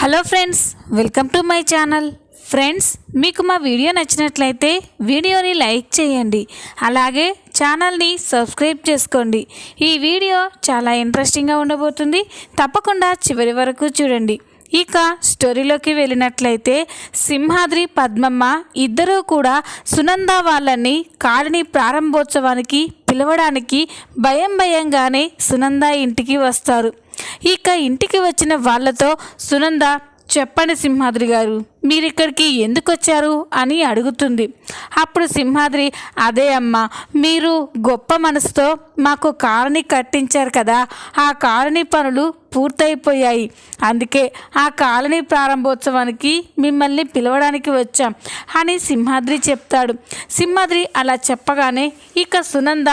Hello friends welcome to my channel. Friends మీకు మా video నచ్చినట్లయితే వీడియోని లైక్ చేయండి. అలాగే ఛానల్ని సబ్స్క్రైబ్ చేసుకోండి. ఈ వీడియో చాలా ఇంట్రెస్టింగ్గా ఉండబోతుంది. తప్పకుండా చివరి వరకు చూడండి. ఇక స్టోరీలోకి వెళ్ళినట్లయితే సింహాద్రి పద్మమ్మ ఇద్దరూ కూడా సునంద వాళ్ళని కాలనీ ప్రారంభోత్సవానికి పిలవడానికి భయం భయంగానే సునంద ఇంటికి వస్తారు. ఇక ఇంటికి వచ్చిన వాళ్ళతో సునంద చెప్పండి సింహాద్రి గారు మీరు ఇక్కడికి ఎందుకు వచ్చారు అని అడుగుతుంది. అప్పుడు సింహాద్రి అదే అమ్మ మీరు గొప్ప మనసుతో మాకు కాలనీ కట్టించారు కదా ఆ కాలనీ పనులు పూర్తయిపోయాయి. అందుకే ఆ కాలనీ ప్రారంభోత్సవానికి మిమ్మల్ని పిలవడానికి వచ్చాం అని సింహాద్రి చెప్తాడు. సింహాద్రి అలా చెప్పగానే ఇక సునంద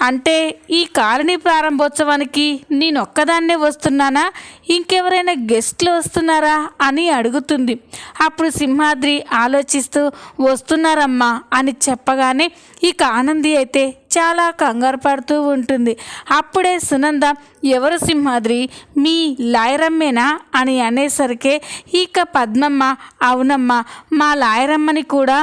అంటే ఈ కాలనీ ప్రారంభోత్సవానికి నేనొక్కదాన్నే వస్తున్నానా? ఇంకెవరైనా గెస్ట్లు వస్తున్నారా అని అడుగుతుంది. అప్పుడు సింహాద్రి ఆలోచిస్తూ వస్తున్నారమ్మా అని చెప్పగానే ఇక ఆనంది అయితే చాలా కంగారు పడుతూ ఉంటుంది. అప్పుడే సునంద ఎవరు సింహాద్రి? మీ లాయరమ్మేనా? అని అనేసరికే ఇక పద్మమ్మ అవునమ్మా మా లాయరమ్మని కూడా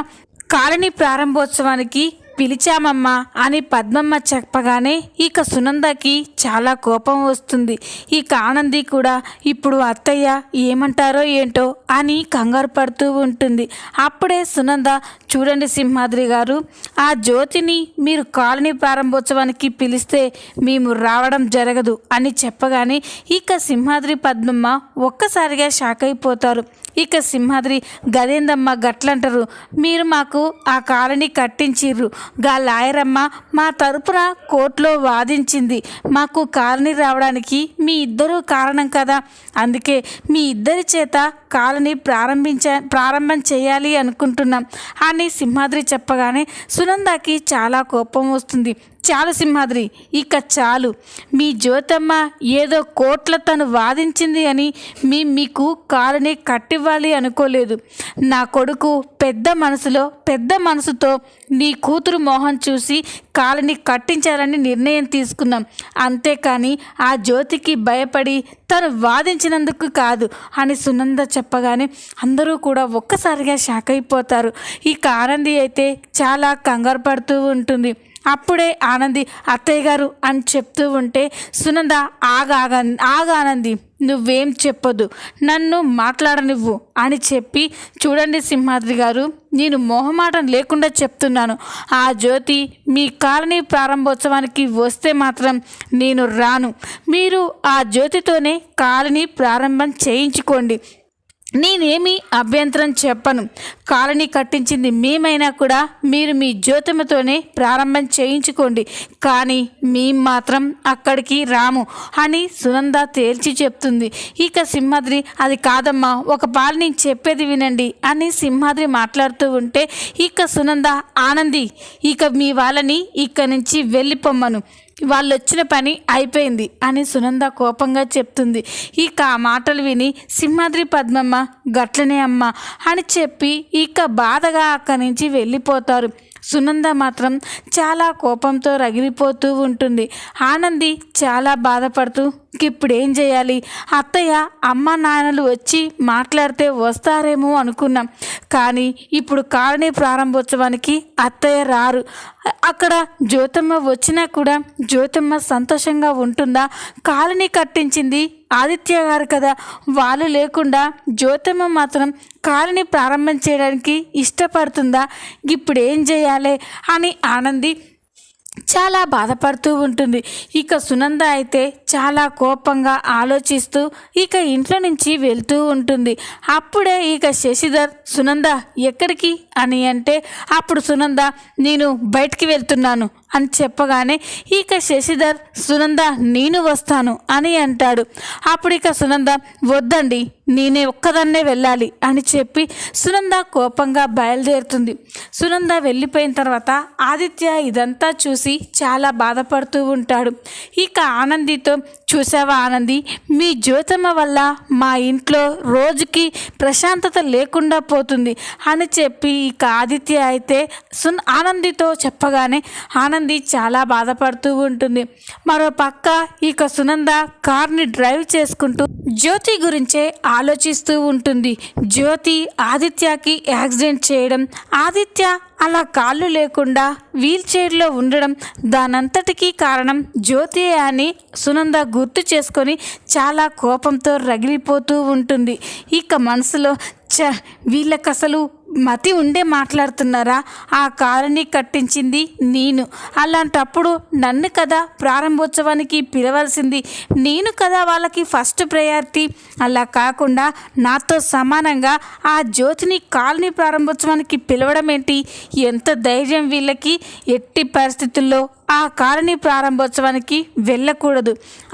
కాలనీ ప్రారంభోత్సవానికి పిలిచామమ్మా అని పద్మమ్మ చెప్పగానే ఇక సునందకి చాలా కోపం వస్తుంది. ఇక ఆనంది కూడా ఇప్పుడు అత్తయ్య ఏమంటారో ఏంటో? అని కంగారు పడుతూ ఉంటుంది. అప్పుడే సునంద చూడండి సింహాద్రి గారు ఆ జ్యోతిని మీరు కాలనీ ప్రారంభోత్సవానికి పిలిస్తే మేము రావడం జరగదు అని చెప్పగానే ఇక సింహాద్రి పద్మమ్మ ఒక్కసారిగా షాక్ అయిపోతారు. ఇక సింహాద్రి గదేందమ్మ గట్లంటారు. మీరు మాకు ఆ కాలనీ కట్టించిర్రు. గా లాయరమ్మ మా తరపున కోర్టులో వాదించింది. మాకు కాలనీ రావడానికి మీ ఇద్దరూ కారణం కదా. అందుకే మీ ఇద్దరి చేత కాలనీ ప్రారంభించ ప్రారంభం చేయాలి అనుకుంటున్నాం. అని సింహాద్రి చెప్పగానే సునందాకి చాలా కోపం వస్తుంది. చాలు సింహాద్రి ఇక చాలు. మీ జ్యోతమ్మ ఏదో కోట్ల తను వాదించింది అని మీ మీకు కారుని కట్టివ్వాలి అనుకోలేదు. నా కొడుకు పెద్ద మనసులో పెద్ద మనసుతో నీ కూతురు మోహన్ చూసి కాలనీ కట్టించాలని నిర్ణయం తీసుకున్నాం. అంతేకాని ఆ జ్యోతికి భయపడి తను వాదించినందుకు కాదు అని సునంద చెప్పగానే అందరూ కూడా ఒక్కసారిగా షాక్ అయిపోతారు. ఈ కారంది అయితే చాలా కంగారు పడుతూ ఉంటుంది. అప్పుడే ఆనంది అత్తయ్య గారు అని చెప్తూ ఉంటే సునంద ఆగా ఆగానంది నువ్వేం చెప్పొద్దు. నన్ను మాట్లాడనివ్వు అని చెప్పి చూడండి సింహాద్రి గారు నేను మొహమాటం లేకుండా చెప్తున్నాను. ఆ జ్యోతి మీ కాలనీ ప్రారంభోత్సవానికి వస్తే మాత్రం నేను రాను. మీరు ఆ జ్యోతితోనే కాలనీ ప్రారంభం చేయించుకోండి. నేనేమి అభ్యంతరం చెప్పను. కాలనీ కట్టించింది మేమైనా కూడా మీరు మీ జ్యోతిమతోనే ప్రారంభం చేయించుకోండి. కానీ మేము మాత్రం అక్కడికి రాము అని సునంద తేల్చి చెప్తుంది. ఇక సింహాద్రి అది కాదమ్మా ఒక పాలు నేను చెప్పేది వినండి అని సింహాద్రి మాట్లాడుతూ ఉంటే ఇక సునంద ఆనంది ఇక మీ వాళ్ళని ఇక్కడి నుంచి వెళ్ళిపోమ్మను. వాళ్ళు వచ్చిన పని అయిపోయింది అని సునంద కోపంగా చెప్తుంది. ఇక ఆ మాటలు విని సింహాద్రి పద్మమ్మ గట్లనే అమ్మ అని చెప్పి ఇక బాధగా అక్కడి నుంచి వెళ్ళిపోతారు. సునంద మాత్రం చాలా కోపంతో రగిలిపోతూ ఉంటుంది. ఆనంది చాలా బాధపడుతూ ఇప్పుడు ఏం చేయాలి? అత్తయ్య అమ్మ నాన్నలు వచ్చి మాట్లాడితే వస్తారేమో అనుకున్నాం. కానీ ఇప్పుడు కాలనీ ప్రారంభోత్సవానికి అత్తయ్య రారు. అక్కడ జ్యోతమ్మ వచ్చినా కూడా జ్యోతమ్మ సంతోషంగా ఉంటుందా? కాలనీ కట్టించింది ఆదిత్య గారు కదా. వాళ్ళు లేకుండా జ్యోతమ్మ మాత్రం కాలనీ ప్రారంభం చేయడానికి ఇష్టపడుతుందా? ఇప్పుడు ఏం చేయాలి? అని ఆనంది చాలా బాధపడుతూ ఉంటుంది. ఇక సునంద అయితే చాలా కోపంగా ఆలోచిస్తూ ఇక ఇంట్లో నుంచి వెళ్తూ ఉంటుంది. అప్పుడే ఇక శశిధర్ సునంద ఎక్కడికి? అని అంటే అప్పుడు సునంద నేను బయటికి వెళ్తున్నాను. అని చెప్పగానే ఇక శశిధర్ సునంద నేను వస్తాను అని అంటాడు. అప్పుడు ఇక సునంద వద్దండి నేనే ఒక్కదాన్నే వెళ్ళాలి అని చెప్పి సునంద కోపంగా బయలుదేరుతుంది. సునంద వెళ్ళిపోయిన తర్వాత ఆదిత్య ఇదంతా చూసి చాలా బాధపడుతూ ఉంటాడు. ఇక ఆనందితో చూసావా ఆనంది మీ జ్యోతమ్మ వల్ల మా ఇంట్లో రోజుకి ప్రశాంతత లేకుండా పోతుంది అని చెప్పి ఇక ఆదిత్య అయితే సున్ ఆనందితో చెప్పగానే ఆనంద్ ఆనంది చాలా బాధపడుతూ ఉంటుంది. మరో పక్క ఇక సునంద కార్ని డ్రైవ్ చేసుకుంటూ జ్యోతి గురించే ఆలోచిస్తూ ఉంటుంది. జ్యోతి ఆదిత్యకి యాక్సిడెంట్ చేయడం ఆదిత్య అలా కాళ్ళు లేకుండా వీల్ చైర్లో ఉండడం దానంతటికీ కారణం జ్యోతి అని సునంద గుర్తు చేసుకొని చాలా కోపంతో రగిలిపోతూ ఉంటుంది. ఇక మనసులో చ వీళ్ళకసలు మతి ఉండే మాట్లాడుతున్నారా? ఆ కాలనీ కట్టించింది నేను. అలాంటప్పుడు నన్ను కదా ప్రారంభోత్సవానికి పిలవాల్సింది. నేను కదా వాళ్ళకి ఫస్ట్ ప్రయారిటీ. అలా కాకుండా నాతో సమానంగా ఆ జ్యోతిని కాలనీ ప్రారంభోత్సవానికి పిలవడం ఏంటి ఎంత ధైర్యం వీళ్ళకి? ఎట్టి పరిస్థితుల్లో ఆ కాలనీ ప్రారంభోత్సవానికి వెళ్ళకూడదు.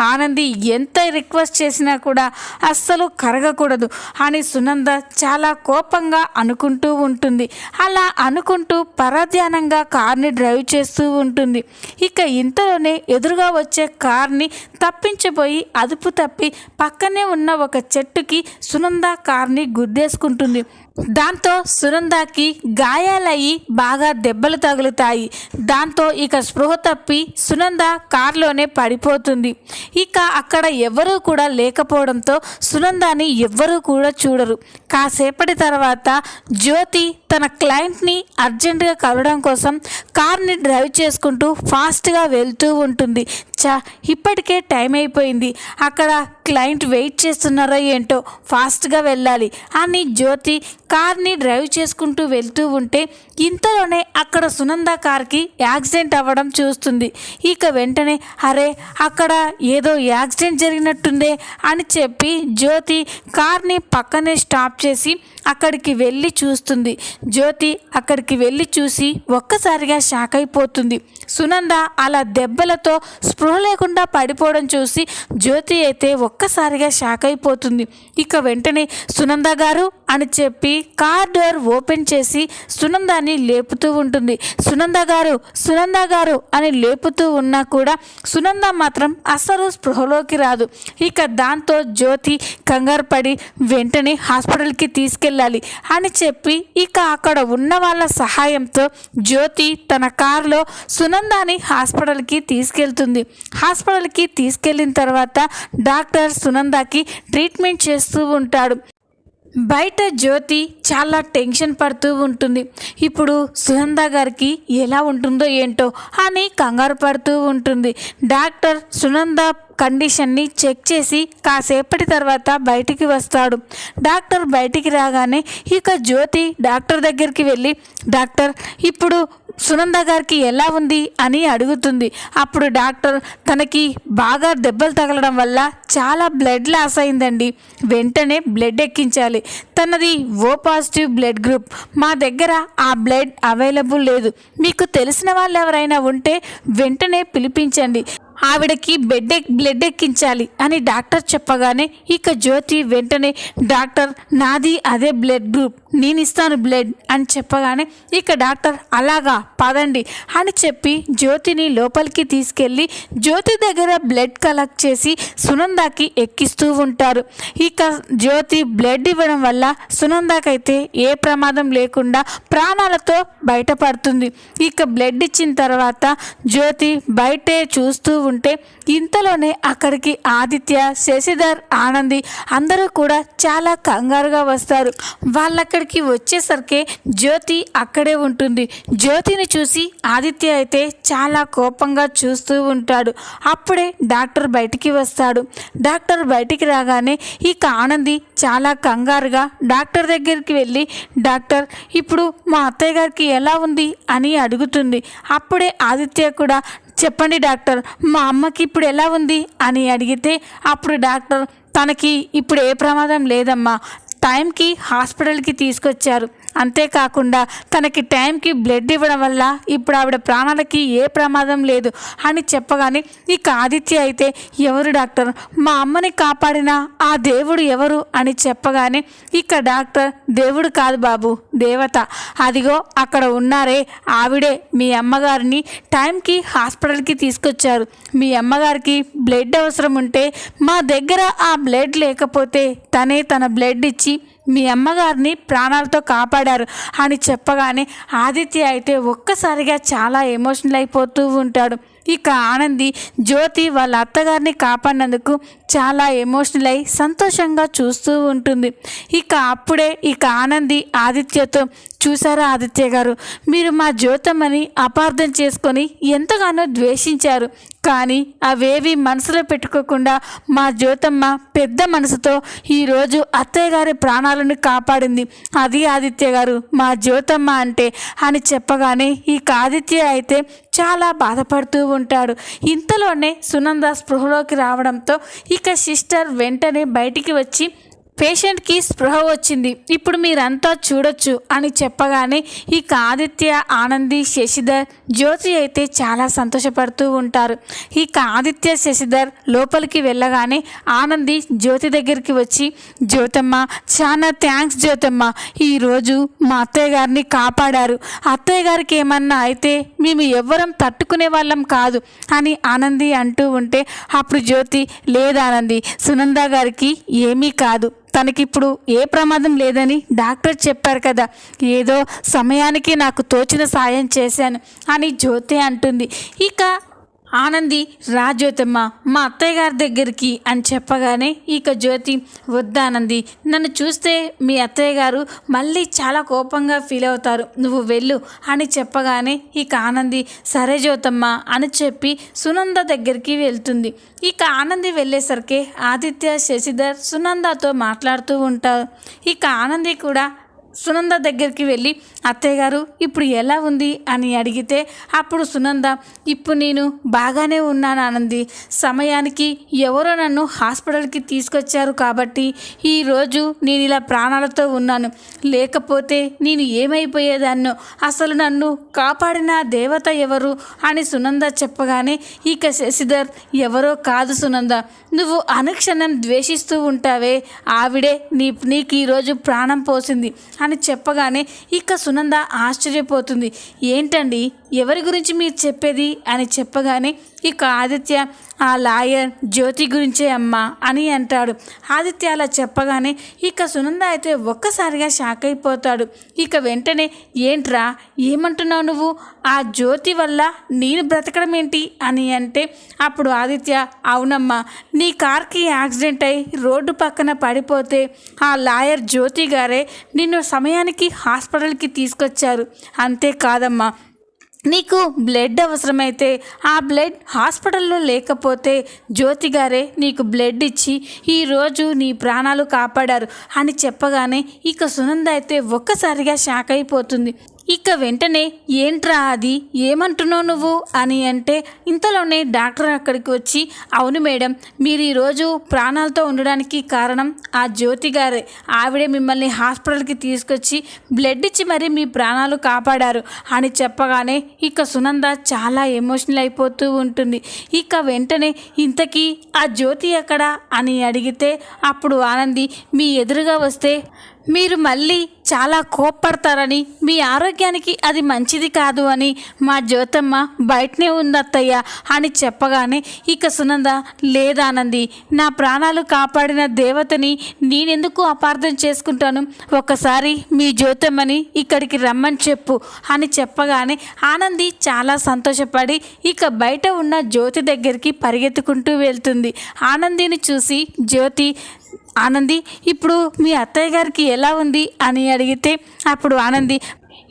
ఆనంది ఎంత రిక్వెస్ట్ చేసినా కూడా అస్సలు కరగకూడదు అని సునంద చాలా కోపంగా అనుకుంటూ ఉంటుంది. అలా అనుకుంటూ పరధ్యానంగా కార్ని డ్రైవ్ చేస్తూ ఉంటుంది. ఇక ఇంతలోనే ఎదురుగా వచ్చే కార్ని తప్పించబోయి అదుపు తప్పి పక్కనే ఉన్న ఒక చెట్టుకి సునంద కార్ని గుద్దేసుకుంటుంది. దాంతో సునందాకి గాయాలయ్యి బాగా దెబ్బలు తగులుతాయి. దాంతో ఇక స్పృహ తప్పి సునంద కారులోనే పడిపోతుంది. ఇక అక్కడ ఎవరూ కూడా లేకపోవడంతో సునందాని ఎవ్వరూ కూడా చూడరు. కాసేపటి తర్వాత జ్యోతి తన క్లయింట్ని అర్జెంటుగా కలవడం కోసం కార్ని డ్రైవ్ చేసుకుంటూ ఫాస్ట్గా వెళ్తూ ఉంటుంది. చా ఇప్పటికే టైం అయిపోయింది. అక్కడ క్లయింట్ వెయిట్ చేస్తున్నారో ఏంటో ఫాస్ట్గా వెళ్ళాలి అని జ్యోతి కార్ని డ్రైవ్ చేసుకుంటూ వెళ్తూ ఉంటే ఇంతలోనే అక్కడ సునంద కార్కి యాక్సిడెంట్ అవ్వడం చూస్తుంది. ఇక వెంటనే అరే అక్కడ ఏదో యాక్సిడెంట్ జరిగినట్టుందే అని చెప్పి జ్యోతి కార్ని పక్కనే స్టాప్ చేసి అక్కడికి వెళ్ళి చూస్తుంది. జ్యోతి అక్కడికి వెళ్ళి చూసి ఒక్కసారిగా షాక్ అయిపోతుంది. సునంద అలా దెబ్బలతో స్పృహ లేకుండా పడిపోవడం చూసి జ్యోతి అయితే ఒక్కసారిగా షాక్ అయిపోతుంది. ఇక వెంటనే సునంద గారు అని చెప్పి కార్ డోర్ ఓపెన్ చేసి సునందాని లేపుతూ ఉంటుంది. సునంద గారు సునంద గారు అని లేపుతూ ఉన్నా కూడా సునంద మాత్రం అస్సలు స్పృహలోకి రాదు. ఇక దాంతో జ్యోతి కంగారు పడి వెంటనే హాస్పిటల్కి తీసుకెళ్ళాలి అని చెప్పి ఇక అక్కడ ఉన్న వాళ్ళ సహాయంతో జ్యోతి తన కారులో సునందాని హాస్పిటల్కి తీసుకెళ్తుంది. హాస్పిటల్కి తీసుకెళ్ళిన తర్వాత డాక్టర్ సునందాకి ట్రీట్మెంట్ చేస్తూ ఉంటాడు. బయట జ్యోతి చాలా టెన్షన్ పడుతూ ఉంటుంది. ఇప్పుడు సునంద గారికి ఎలా ఉంటుందో ఏంటో అని కంగారు పడుతూ ఉంటుంది. డాక్టర్ సునంద కండిషన్ని చెక్ చేసి కాసేపటి తర్వాత బయటికి వస్తాడు. డాక్టర్ బయటికి రాగానే ఇక జ్యోతి డాక్టర్ దగ్గరికి వెళ్ళి డాక్టర్ ఇప్పుడు సునంద గారికి ఎలా ఉంది? అని అడుగుతుంది. అప్పుడు డాక్టర్ తనకి బాగా దెబ్బలు తగలడం వల్ల చాలా బ్లడ్ లాస్ అయిందండి. వెంటనే బ్లడ్ ఎక్కించాలి. తనది ఓ పాజిటివ్ బ్లడ్ గ్రూప్. మా దగ్గర ఆ బ్లడ్ అవైలబుల్ లేదు. మీకు తెలిసిన వాళ్ళు ఎవరైనా ఉంటే వెంటనే పిలిపించండి. ఆవిడకి బెడ్ ఎక్ బ్లడ్ ఎక్కించాలి అని డాక్టర్ చెప్పగానే ఇక జ్యోతి వెంటనే డాక్టర్ నాది అదే బ్లడ్ గ్రూప్ నేను ఇస్తాను బ్లడ్ అని చెప్పగానే ఇక డాక్టర్ అలాగా పదండి అని చెప్పి జ్యోతిని లోపలికి తీసుకెళ్ళి జ్యోతి దగ్గర బ్లడ్ కలెక్ట్ చేసి సునందాకి ఎక్కిస్తూ ఉంటారు. ఇక జ్యోతి బ్లడ్ ఇవ్వడం వల్ల సునందాకైతే ఏ ప్రమాదం లేకుండా ప్రాణాలతో బయటపడుతుంది. ఇక బ్లడ్ ఇచ్చిన తర్వాత జ్యోతి బయటే చూస్తూ ఉంటే ఇంతలోనే అక్కడికి ఆదిత్య శశిధర్ ఆనంది అందరూ కూడా చాలా కంగారుగా వస్తారు. వాళ్ళక్కడికి వచ్చేసరికి జ్యోతి అక్కడే ఉంటుంది. జ్యోతిని చూసి ఆదిత్య అయితే చాలా కోపంగా చూస్తూ ఉంటాడు. అప్పుడే డాక్టర్ బయటికి వస్తాడు. డాక్టర్ బయటికి రాగానే ఇక ఆనంది చాలా కంగారుగా డాక్టర్ దగ్గరికి వెళ్ళి డాక్టర్ ఇప్పుడు మా అత్తయ్య గారికి ఎలా ఉంది? అని అడుగుతుంది. అప్పుడే ఆదిత్య కూడా చెప్పండి డాక్టర్ మా అమ్మకి ఇప్పుడు ఎలా ఉంది? అని అడిగితే అప్పుడు డాక్టర్ తనకి ఇప్పుడు ఏ ప్రమాదం లేదమ్మా. టైంకి హాస్పిటల్కి తీసుకొచ్చారు. అంతేకాకుండా తనకి టైంకి బ్లడ్ ఇవ్వడం వల్ల ఇప్పుడు ఆవిడ ప్రాణాలకి ఏ ప్రమాదం లేదు అని చెప్పగానే ఇక ఆదిత్య అయితే ఎవరు డాక్టర్? మా అమ్మని కాపాడిన ఆ దేవుడు ఎవరు? అని చెప్పగానే ఇక డాక్టర్ దేవుడు కాదు బాబు దేవత. అదిగో అక్కడ ఉన్నారే ఆవిడే. మీ అమ్మగారిని టైంకి హాస్పిటల్కి తీసుకొచ్చారు. మీ అమ్మగారికి బ్లడ్ అవసరం ఉంటే మా దగ్గర ఆ బ్లడ్ లేకపోతే తనే తన బ్లడ్ ఇచ్చి మీ అమ్మగారిని ప్రాణాలతో కాపాడారు అని చెప్పగానే ఆదిత్య అయితే ఒక్కసారిగా చాలా ఎమోషనల్ అయిపోతూ ఉంటాడు. ఇక ఆనంది జ్యోతి వాళ్ళ అత్తగారిని కాపాడినందుకు చాలా ఎమోషనల్ అయి సంతోషంగా చూస్తూ ఉంటుంది. ఇక అప్పుడే ఇక ఆనంది ఆదిత్యతో చూసారా ఆదిత్య గారు? మీరు మా జ్యోతమ్మని అపార్థం చేసుకొని ఎంతగానో ద్వేషించారు. కానీ అవేవి మనసులో పెట్టుకోకుండా మా జ్యోతమ్మ పెద్ద మనసుతో ఈరోజు అత్తయ్య గారి ప్రాణాలను కాపాడింది. అది ఆదిత్య గారు. మా జ్యోతమ్మ అంటే అని చెప్పగానే ఈ ఆదిత్య అయితే చాలా బాధపడుతూ ఉంటాడు. ఇంతలోనే సునంద స్పృహలోకి రావడంతో ఇక సిస్టర్ వెంటనే బయటికి వచ్చి పేషెంట్కి స్పృహ వచ్చింది. ఇప్పుడు మీరంతా చూడొచ్చు అని చెప్పగానే ఇక ఆదిత్య ఆనంది శశిధర్ జ్యోతి అయితే చాలా సంతోషపడుతూ ఉంటారు. ఇక ఆదిత్య శశిధర్ లోపలికి వెళ్ళగానే ఆనంది జ్యోతి దగ్గరికి వచ్చి జ్యోతమ్మ చాలా థ్యాంక్స్ జ్యోతమ్మ. ఈరోజు మా అత్తయ్య గారిని కాపాడారు. అత్తయ్య గారికి ఏమన్నా అయితే మేము ఎవ్వరం తట్టుకునే వాళ్ళం కాదు అని ఆనంది అంటూ ఉంటే అప్పుడు జ్యోతి లేదానంది సునంద గారికి ఏమీ కాదు. తనకిప్పుడు ఏ ప్రమాదం లేదని డాక్టర్ చెప్పారు కదా. ఏదో సమయానికి నాకు తోచిన సాయం చేశాను అని జ్యోతి అంటుంది. ఇక ఆనంది రా జ్యోతమ్మ మా అత్తయ్య గారి దగ్గరికి అని చెప్పగానే ఇక జ్యోతి వద్దానంది నన్ను చూస్తే మీ అత్తయ్య గారు మళ్ళీ చాలా కోపంగా ఫీల్ అవుతారు. నువ్వు వెళ్ళు అని చెప్పగానే ఇక ఆనంది సరే జ్యోతమ్మ అని చెప్పి సునంద దగ్గరికి వెళ్తుంది. ఇక ఆనంది వెళ్ళేసరికి ఆదిత్య శశిధర్ సునందతో మాట్లాడుతూ ఉంటారు. ఇక ఆనంది కూడా సునంద దగ్గరికి వెళ్ళి అత్తయ్య గారు ఇప్పుడు ఎలా ఉంది? అని అడిగితే అప్పుడు సునంద ఇప్పుడు నేను బాగానే ఉన్నాను ఆనంది. సమయానికి ఎవరో నన్ను హాస్పిటల్కి తీసుకొచ్చారు కాబట్టి ఈరోజు నేను ఇలా ప్రాణాలతో ఉన్నాను. లేకపోతే నేను ఏమైపోయేదాన్నో? అసలు నన్ను కాపాడిన దేవత ఎవరు? అని సునంద చెప్పగానే ఇక శశిధర్ ఎవరో కాదు సునంద. నువ్వు అనుక్షణం ద్వేషిస్తూ ఉంటావే. ఆవిడే నీ నీకు ఈరోజు ప్రాణం పోసింది. అని చెప్పగానే ఇక సునంద ఆశ్చర్యపోతుంది. ఏంటండి? ఎవరి గురించి మీరు చెప్పేది అని చెప్పగానే ఇక ఆదిత్య ఆ లాయర్ జ్యోతి గురించే అమ్మా అని అంటాడు. ఆదిత్య అలా చెప్పగానే ఇక సునంద అయితే ఒక్కసారిగా షాక్ అయిపోతాడు. ఇక వెంటనే ఏంట్రా ఏమంటున్నావు నువ్వు? ఆ జ్యోతి వల్ల నేను బ్రతకడం ఏంటి అని అంటే అప్పుడు ఆదిత్య అవునమ్మా నీ కార్కి యాక్సిడెంట్ అయి రోడ్డు పక్కన పడిపోతే ఆ లాయర్ జ్యోతి గారే నిన్ను సమయానికి హాస్పిటల్కి తీసుకొచ్చారు. అంతేకాదమ్మా నీకు బ్లడ్ అవసరమైతే ఆ బ్లడ్ హాస్పిటల్లో లేకపోతే జ్యోతి గారే నీకు బ్లడ్ ఇచ్చి ఈరోజు నీ ప్రాణాలు కాపాడారు అని చెప్పగానే ఇక సునంద అయితే ఒక్కసారిగా షాక్ అయిపోతుంది. ఇక వెంటనే ఏంట్రా అది? ఏమంటున్నావు నువ్వు? అని అంటే ఇంతలోనే డాక్టర్ అక్కడికి వచ్చి అవును మేడం మీరు ఈరోజు ప్రాణాలతో ఉండడానికి కారణం ఆ జ్యోతి గారే. ఆవిడే మిమ్మల్ని హాస్పిటల్కి తీసుకొచ్చి బ్లడ్ ఇచ్చి మరీ మీ ప్రాణాలు కాపాడారు అని చెప్పగానే ఇక సునంద చాలా ఎమోషనల్ అయిపోతూ ఉంటుంది. ఇక వెంటనే ఇంతకీ ఆ జ్యోతి ఎక్కడా? అని అడిగితే అప్పుడు ఆనంది మీ ఎదురుగా వస్తే మీరు మళ్ళీ చాలా కోప్పడతారని మీ ఆరోగ్యానికి అది మంచిది కాదు అని మా జ్యోతమ్మ బయటనే ఉంది అత్తయ్య అని చెప్పగానే ఇక సునంద లేదానంది నా ప్రాణాలు కాపాడిన దేవతని నేనెందుకు అపార్థం చేసుకుంటాను? ఒకసారి మీ జ్యోతమ్మని ఇక్కడికి రమ్మని చెప్పు అని చెప్పగానే ఆనంది చాలా సంతోషపడి ఇక బయట ఉన్న జ్యోతి దగ్గరికి పరిగెత్తుకుంటూ వెళ్తుంది. ఆనందిని చూసి జ్యోతి ఆనంది ఇప్పుడు మీ అత్తయ్య గారికి ఎలా ఉంది? అని అడిగితే అప్పుడు ఆనంది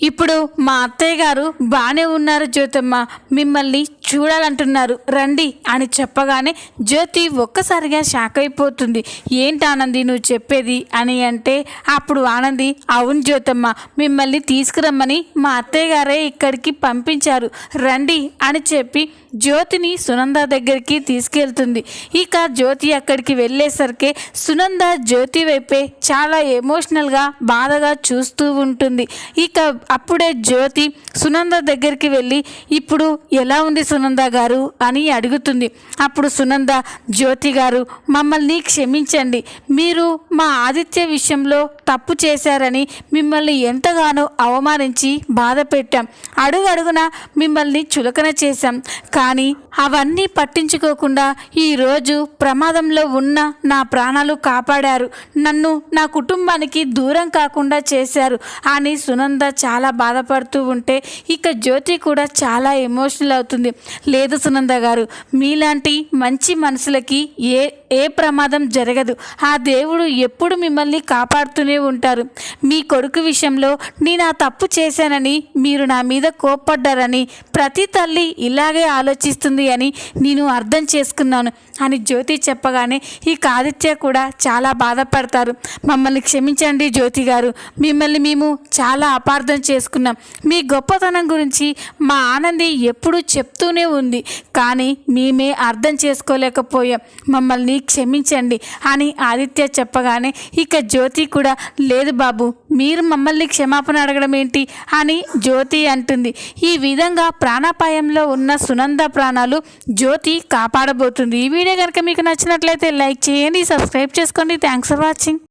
ఇప్పుడు మా అత్తయ్య గారు బాగానే ఉన్నారు జ్యోతమ్మ మిమ్మల్ని చూడాలంటున్నారు రండి అని చెప్పగానే జ్యోతి ఒక్కసారిగా షాక్ అయిపోతుంది. ఏంటి ఆనంది నువ్వు చెప్పేది? అని అంటే అప్పుడు ఆనంది అవును జ్యోతమ్మ మిమ్మల్ని తీసుకురమ్మని మా అత్తయ్య గారే ఇక్కడికి పంపించారు రండి అని చెప్పి జ్యోతిని సునంద దగ్గరికి తీసుకెళ్తుంది. ఇక జ్యోతి అక్కడికి వెళ్ళేసరికి సునంద జ్యోతి వైపే చాలా ఎమోషనల్గా బాధగా చూస్తూ ఉంటుంది. ఇక అప్పుడే జ్యోతి సునంద దగ్గరికి వెళ్ళి ఇప్పుడు ఎలా ఉంది సునంద గారు? అని అడుగుతుంది. అప్పుడు సునంద జ్యోతి గారు మమ్మల్ని క్షమించండి. మీరు మా ఆదిత్య విషయంలో తప్పు చేశారని మిమ్మల్ని ఎంతగానో అవమానించి బాధ పెట్టాం అడుగు అడుగున మిమ్మల్ని చులకన చేశాం. కానీ అవన్నీ పట్టించుకోకుండా ఈరోజు ప్రమాదంలో ఉన్న నా ప్రాణాలు కాపాడారు. నన్ను నా కుటుంబానికి దూరం కాకుండా చేశారు. అని సునంద చాలా బాధపడుతూ ఉంటే ఇక జ్యోతి కూడా చాలా ఎమోషనల్ అవుతుంది. లేదు సునంద గారు మీలాంటి మంచి మనసులకి ఏ ఏ ప్రమాదం జరగదు. ఆ దేవుడు ఎప్పుడు మిమ్మల్ని కాపాడుతూనే ఉంటారు. మీ కొడుకు విషయంలో నేను ఆ తప్పు చేశానని మీరు నా మీద కోప్పడ్డారని ప్రతి తల్లి ఇలాగే ఆలోచిస్తుంది అని నేను అర్థం చేసుకున్నాను అని జ్యోతి చెప్పగానే ఈ ఆదిత్య కూడా చాలా బాధపడతారు. మమ్మల్ని క్షమించండి జ్యోతి గారు. మిమ్మల్ని మేము చాలా అపార్థం చేసుకున్నాం. మీ గొప్పతనం గురించి మా ఆనంది ఎప్పుడూ చెప్తూనే ఉంది. కానీ మేమే అర్థం చేసుకోలేకపోయాం. మమ్మల్ని క్షమించండి అని ఆదిత్య చెప్పగానే ఇక జ్యోతి కూడా లేదు బాబు మీరు మమ్మల్ని క్షమాపణ అడగడం ఏంటి? అని జ్యోతి అంటుంది. ఈ విధంగా ప్రాణాపాయంలో ఉన్న సునంద ప్రాణాలు జ్యోతి కాపాడబోతుంది. ఈ వీడియో కనుక మీకు నచ్చినట్లయితే లైక్ చేయండి సబ్స్క్రైబ్ చేసుకోండి. Thanks for watching